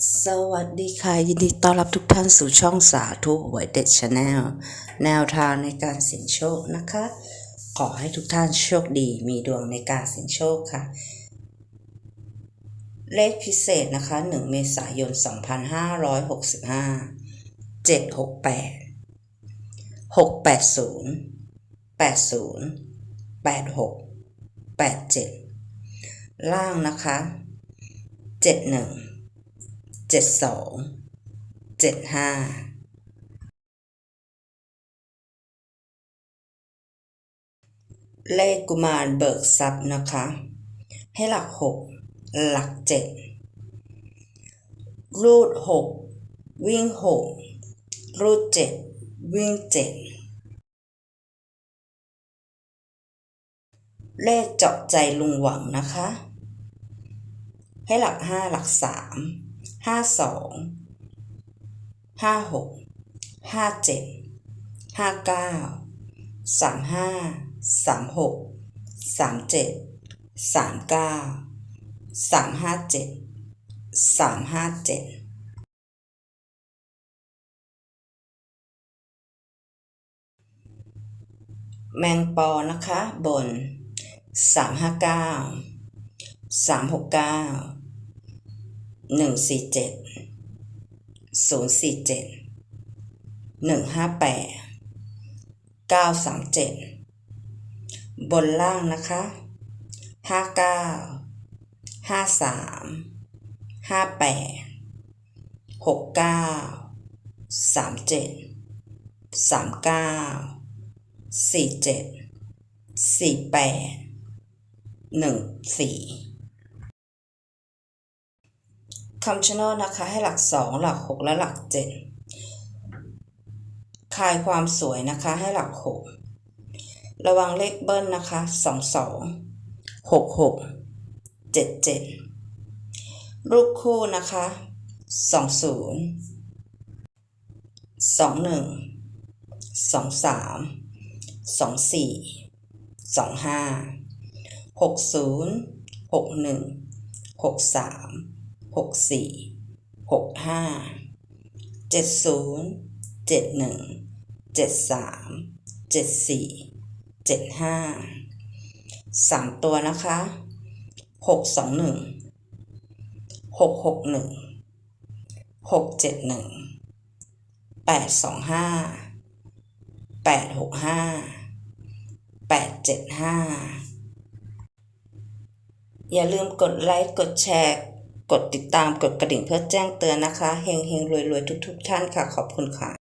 สวัสดีค่ะ ยินดีต้อนรับทุกท่านสู่ช่องสาธุหวยเด็ดชาแนลแนวทางในการเสี่ยงโชคนะคะ ขอให้ทุกท่านโชคดีมีดวงในการเสี่ยงโชคค่ะ เลขพิเศษนะคะ 1 เมษายน 2565 768 680 80 86 87 ล่างนะคะ 71 เจ็ดสองเจ็ดห้าเลขกุมารเบิกทรัพย์นะคะ ให้หลักหกหลักเจ็ดรูดหกวิ่งหกรูดเจ็ดวิ่งเจ็ดเลขเจาะใจลุงหวังนะคะ ให้หลักห้าหลักสาม ห้าสองห้าหกห้าเจ็ดห้าเก้าสามห้าสามหกสามเจ็ดสามเก้าสามห้าเจ็ดสามห้าเจ็ดแมงปอนะคะบนสาม หนึ่งสี่เจ็ดศูนย์สี่เจ็ดหนึ่งห้าแปดเก้าสามเจ็ดบนล่างนะคะห้าเก้าห้าสามห้าแปดหกเก้าสามเจ็ดสามเก้าสี่เจ็ดสี่แปดหนึ่งสี่ คำชะโนดนะคะ ให้หลักสองหลักหกและหลักเจ็ดคายความสวยนะคะ ให้หลักหกระวังเลขเบิ้ลนะคะสองสองหกหกเจ็ดเจ็ดลูกคู่นะคะสองศูนย์สองหนึ่งสองสามสองสี่สองห้าหกศูนย์หกหนึ่งหกสามามสองสี่สองห้าหกศูนย์หกหนึ่งหกสามหกสี่หกห้าเจ็ดศูนย์เจ็ดหนึ่งเจ็ดสามเจ็ดสี่เจ็ดห้าสามตัวนะคะหกสองหนึ่งหกหกหนึ่งหกเจ็ดหนึ่งแปดสองห้าแปดหกห้าแปดเจ็ดห้าอย่าลืมกดไลค์ กดแชร์ กดติดตามกดกระดิ่งเพื่อแจ้งเตือนนะคะเฮงเฮงรวยรวยทุก ๆ ท่านค่ะ ขอบคุณค่ะ